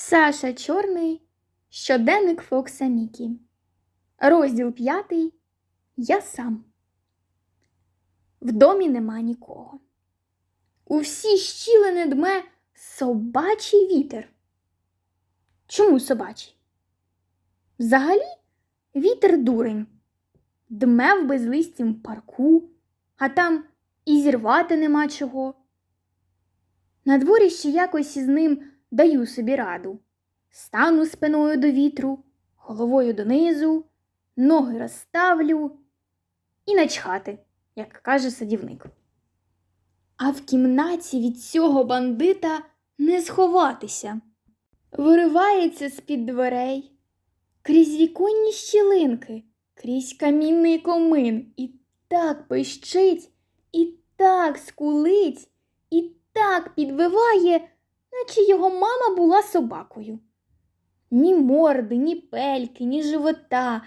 Саша Чорний, щоденник Фокса Мікі. Розділ п'ятий. Я сам. В домі нема нікого. У всі щілини дме собачий вітер. Чому собачий? Взагалі вітер дурень. Дме в безлистім парку, а там і зірвати нема чого. На дворі ще якось із ним даю собі раду. Стану спиною до вітру, головою донизу, ноги розставлю і начхати, як каже садівник. А в кімнаті від цього бандита не сховатися. Виривається з-під дверей, крізь віконні щілинки, крізь камінний комин, і так пищить, і так скулить, і так підвиває, наче його мама була собакою. Ні морди, ні пельки, ні живота,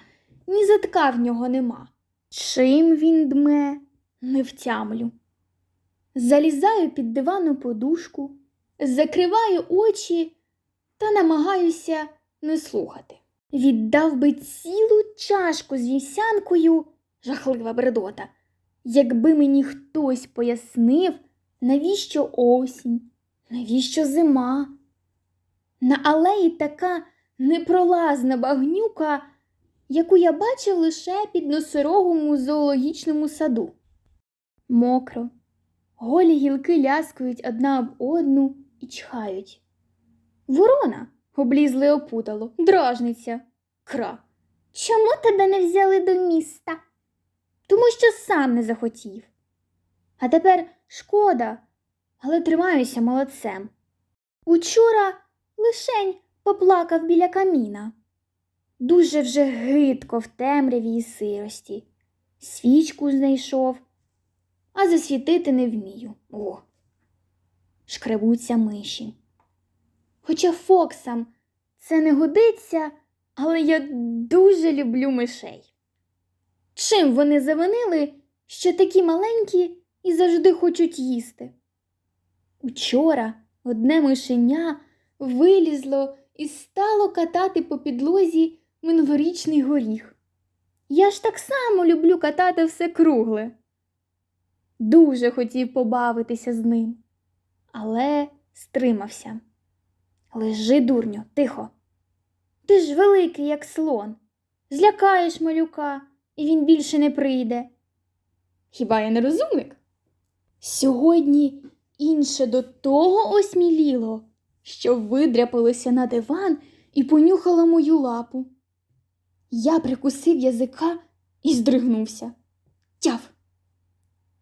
ні затка в нього нема. Чим він дме, не втямлю. Залізаю під дивану подушку, закриваю очі та намагаюся не слухати. Віддав би цілу чашку з вівсянкою, жахлива бредота, якби мені хтось пояснив, навіщо осінь, навіщо зима. На алеї така непролазна багнюка, яку я бачив лише під носорогом у зоологічному саду. Мокро, голі гілки ляскають одна об одну і чхають. Ворона облізли опутало, дражниця. Кра. Чому тебе не взяли до міста? Тому що сам не захотів. А тепер шкода, але тримаюся молодцем. Учора лишень поплакав біля каміна. Дуже вже гидко в темряві і сирості. Свічку знайшов, а засвітити не вмію. О, шкребуться миші. Хоча Фоксам це не годиться, але я дуже люблю мишей. Чим вони завинили, що такі маленькі і завжди хочуть їсти? Учора одне мишеня вилізло і стало катати по підлозі минулорічний горіх. Я ж так само люблю катати все кругле. Дуже хотів побавитися з ним, але стримався. Лежи, дурню, тихо. Ти ж великий, як слон. Злякаєш малюка, і він більше не прийде. Хіба я не розумник? Сьогодні інше до того осміліло, що видряпалося на диван і понюхало мою лапу. Я прикусив язика і здригнувся. Тяв!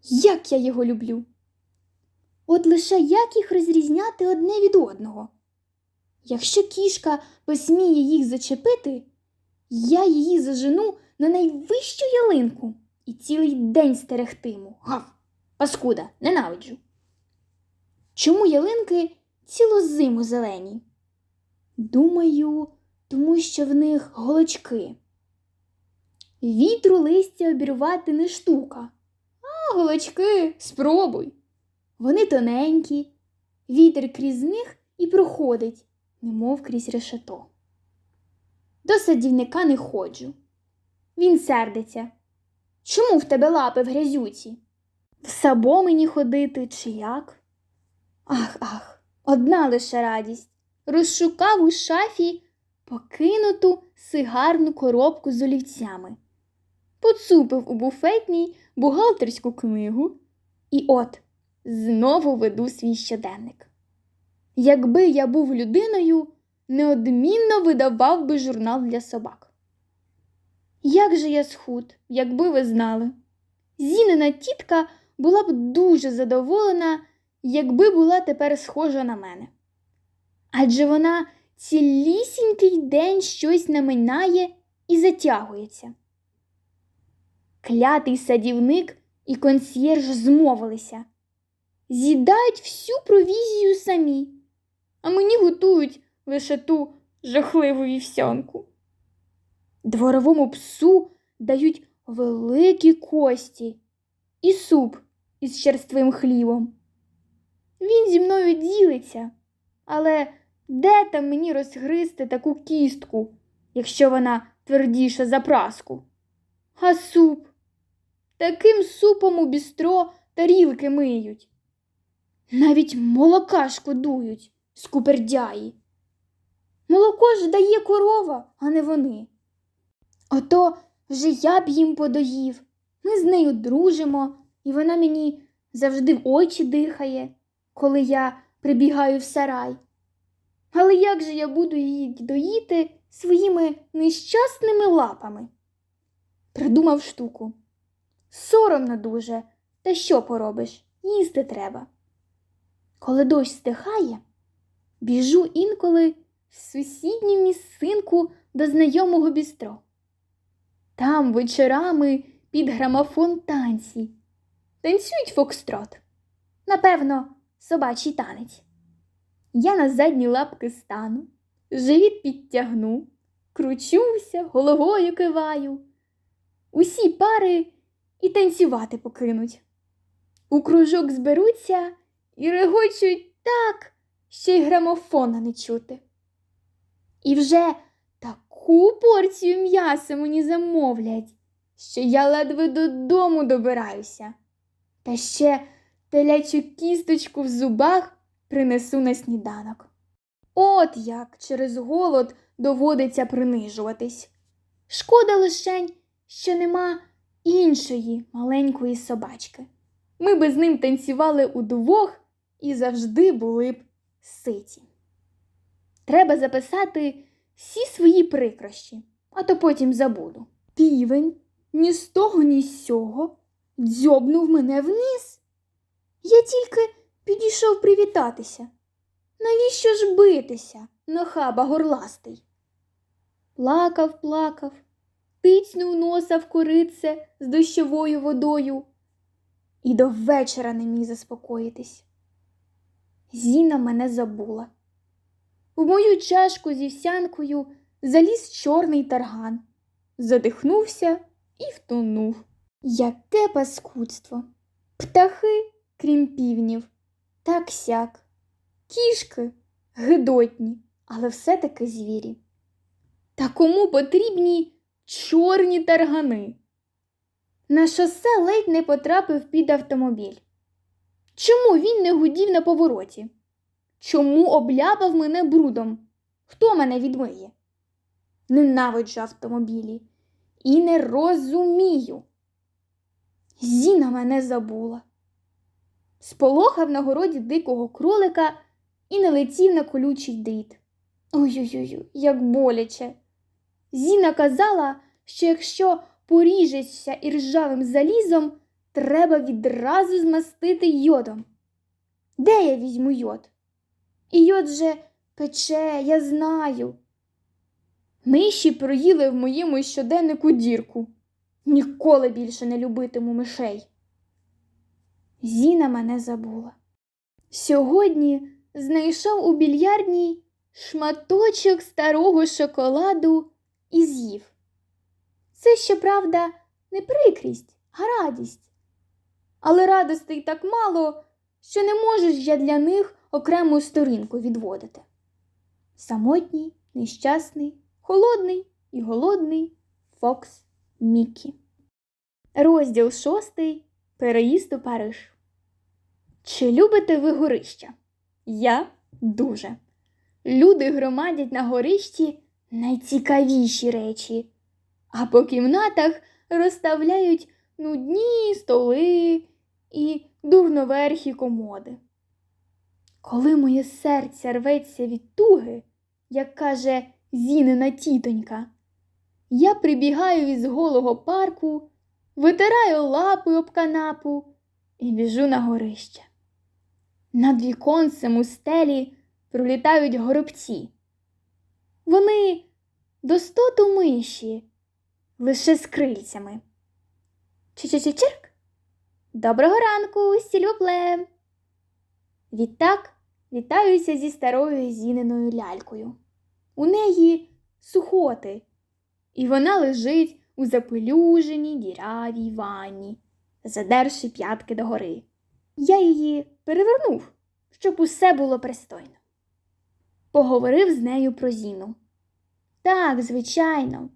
Як я його люблю! От лише як їх розрізняти одне від одного. Якщо кішка посміє їх зачепити, я її зажену на найвищу ялинку і цілий день стерегтиму. Гав, паскуда, ненавиджу. Чому ялинки цілу зиму зелені? Думаю, тому що в них голочки. Вітру листя обірвати не штука. А голочки спробуй. Вони тоненькі, вітер крізь них і проходить, немов крізь решето. До садівника не ходжу. Він сердиться. Чому в тебе лапи в грязюці? В сабо мені ходити чи як? Ах, ах, одна лише радість. Розшукав у шафі покинуту сигарну коробку з олівцями, поцупив у буфетній бухгалтерську книгу і от знову веду свій щоденник. Якби я був людиною, неодмінно видавав би журнал для собак. Як же я схуд, якби ви знали. Зінина тітка була б дуже задоволена, якби була тепер схожа на мене. Адже вона цілісінький день щось наминає і затягується. Клятий садівник і консьєрж змовилися. З'їдають всю провізію самі, а мені готують лише ту жахливу вівсянку. Дворовому псу дають великі кості і суп із черствим хлібом. Він зі мною ділиться, але Де там мені розгризти таку кістку, якщо вона твердіша за праску? А суп? Таким супом у бістро тарілки миють. Навіть молока шкодують, скупердяї. Молоко ж дає корова, а не вони. Ото вже я б їм подоїв. Ми з нею дружимо, і вона мені завжди в очі дихає, коли я прибігаю в сарай. Але як же я буду її доїти своїми нещасними лапами? Придумав штуку. Соромно дуже, та що поробиш? Їсти треба. Коли дощ стихає, біжу інколи в сусідню місцинку до знайомого бістро. Там вечорами під грамофон танці. Танцюють фокстрот. Напевно, собачий танець. Я на задні лапки стану, живіт підтягну, кручуся, головою киваю. Усі пари і танцювати покинуть. У кружок зберуться і регочуть так, що й грамофона не чути. І вже таку порцію м'яса мені замовлять, що я ледве додому добираюся. Та ще телячу кісточку в зубах принесу на сніданок. От як через голод доводиться принижуватись. Шкода лишень, що нема іншої маленької собачки. Ми би з ним танцювали удвох і завжди були б ситі. Треба записати всі свої прикрощі, а то потім забуду. Півень ні з того, ні з сього дзьобнув мене вниз. Я тільки підійшов привітатися. Навіщо ж битися, нахаба горластий? Плакав, плакав, тицнув носа в корице з дощовою водою і до вечора не міг заспокоїтись. Зіна мене забула. В мою чашку зі всянкою заліз чорний тарган, задихнувся і втонув. Яке паскудство! Птахи, крім півнів, так сяк, кішки гидотні, але все-таки звірі. Та кому потрібні чорні таргани? На шосе ледь не потрапив під автомобіль. Чому він не гудів на повороті? Чому обляпав мене брудом? Хто мене відмиє? Ненавиджу автомобілі і не розумію. Зіна мене забула. Сполохав на городі дикого кролика і налетів на колючий дріт. Ой-ой-ой, як боляче. Зіна казала, що якщо поріжешся іржавим залізом, треба відразу змастити йодом. Де я візьму йод? І йод же пече, я знаю. Миші проїли в моєму щоденнику дірку. Ніколи більше не любитиму мишей. Зіна мене забула. Сьогодні знайшов у більярдній шматочок старого шоколаду і з'їв. Це, щоправда, не прикрість, а радість. Але радостей так мало, що не можеш я для них окрему сторінку відводити. Самотній, нещасний, холодний і голодний Фокс Мікі. Розділ шостий. Переїзд у Париж. Чи любите ви горища? Я дуже. Люди громадять на горищі найцікавіші речі, а по кімнатах розставляють нудні столи і дурноверхі комоди. Коли моє серце рветься від туги, як каже Зінина тітонька, я прибігаю із голого парку, витираю лапи об канапу і біжу на горище. Над віконцем у стелі пролітають горобці. Вони достоту миші, лише з крильцями. Чи-чи-чи-чирк? Доброго ранку, сільвопле! Відтак вітаюся зі старою зіненою лялькою. У неї сухоти, і вона лежить у запелюженій дірявій ванні, задерши п'ятки догори. Я її перевернув, щоб усе було пристойно. поговорив з нею про Зіну. Так, звичайно,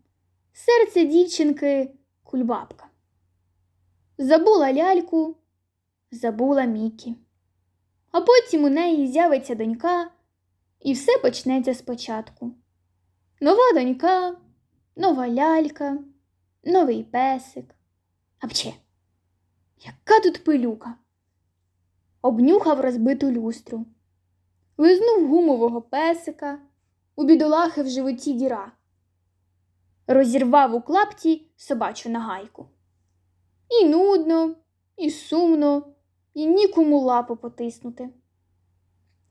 серце дівчинки кульбабка. Забула ляльку, забула Мікі. А потім у неї з'явиться донька, і все почнеться спочатку. Нова донька, нова лялька, новий песик. Апче, яка тут пилюка? Обнюхав розбиту люстру, лизнув гумового песика, у бідолахи в животі діра, розірвав у клапті собачу нагайку. І нудно, і сумно, і нікому лапу потиснути.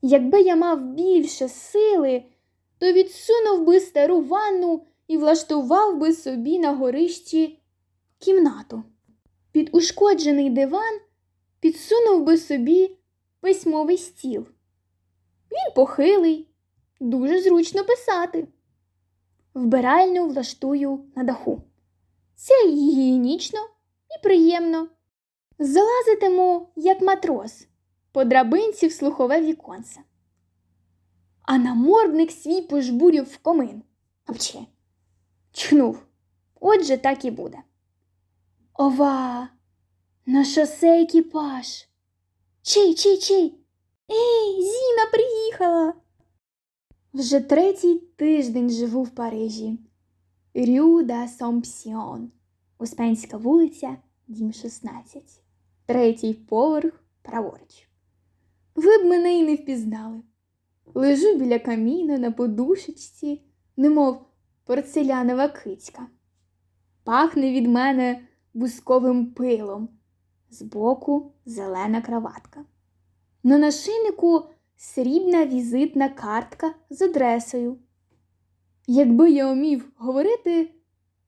Якби я мав більше сили, то відсунув би стару ванну і влаштував би собі на горищі кімнату. Під ушкоджений диван підсунув би собі письмовий стіл. Він похилий, дуже зручно писати. Вбиральню влаштую на даху. Це гігієнічно і приємно. Залазитиму, як матрос, по драбинці в слухове віконце. А намордник свій пожбурів в комин. Апче. Чхнув. Отже, так і буде. Ова, на шосе екіпаж. Чий, чий, чий? Ей, Зіна приїхала. Вже третій тиждень живу в Парижі. Рю да Сомпсіон. Успенська вулиця, дім 16. Третій поверх праворуч. Ви б мене й не впізнали. Лежу біля каміна на подушечці, немов порцелянова кицька. Пахне від мене бусковим пилом, збоку зелена краватка. На нашийнику срібна візитна картка з адресою. Якби я умів говорити,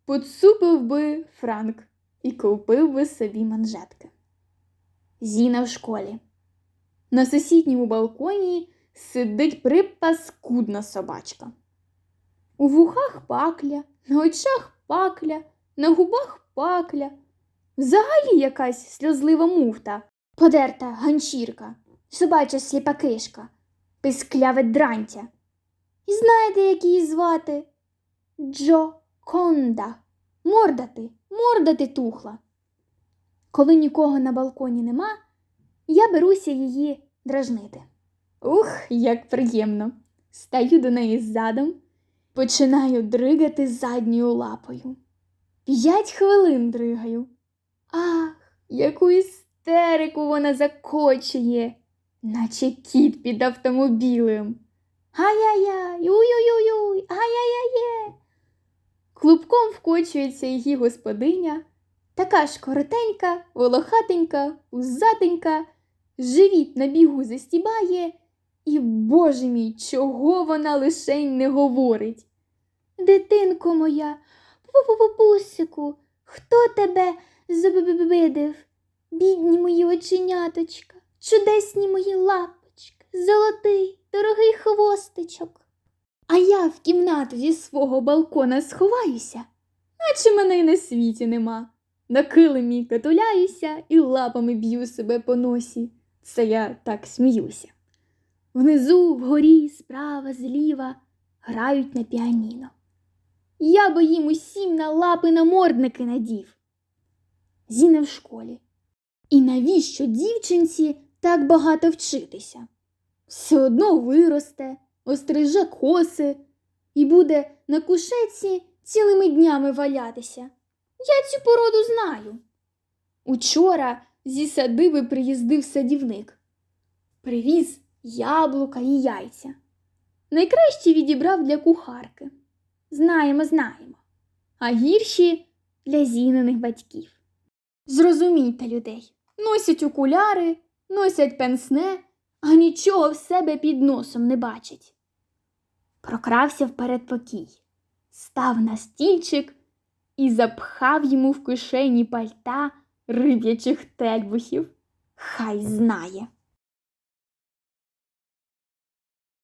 поцупив би франк і купив би собі манжетки. Зіна в школі. На сусідньому балконі сидить припаскудна собачка. У вухах пакля, на очах пакля, на губах пакля. Взагалі якась сльозлива муфта, подерта ганчірка, собача сліпа кишка, пискляве дрантя. І знаєте, як її звати? Джо Конда. Морда ти, морда ти тухла. Коли нікого на балконі нема, я беруся її дражнити. Ух, як приємно! Стаю до неї задом, починаю дригати задньою лапою. П'ять хвилин дригаю. Ах, яку істерику вона закочує, наче кіт під автомобілем. Ай-яй-яй, уй-уй-уй, ай-яй-яй. Клубком вкочується її господиня, така ж коротенька, волохатенька, узатенька, живіт на бігу застібає, і, боже мій, чого вона лишень не говорить. Дитинко моя, пупусику, хто тебе забидив? Бідні мої оченяточка, чудесні мої лапочки, золотий, дорогий хвостичок. А я в кімнату зі свого балкона сховаюся, наче мене й на світі нема. На килимі катуляюся і лапами б'ю себе по носі. Це я так сміюся. Внизу, вгорі, справа, зліва грають на піаніно. Я би їм усім на лапи намордники надів. Зіна в школі. І навіщо дівчинці так багато вчитися? Все одно виросте, остриже коси і буде на кушетці цілими днями валятися. Я цю породу знаю. Учора зі садиби приїздив садівник. Привіз яблука і яйця. Найкраще відібрав для кухарки. Знаємо, знаємо. А гірші для зінених батьків. Зрозумійте людей. Носять окуляри, носять пенсне, а нічого в себе під носом не бачать. Прокрався в передпокій, став на стільчик і запхав йому в кишені пальта риб'ячих тельбухів. Хай знає.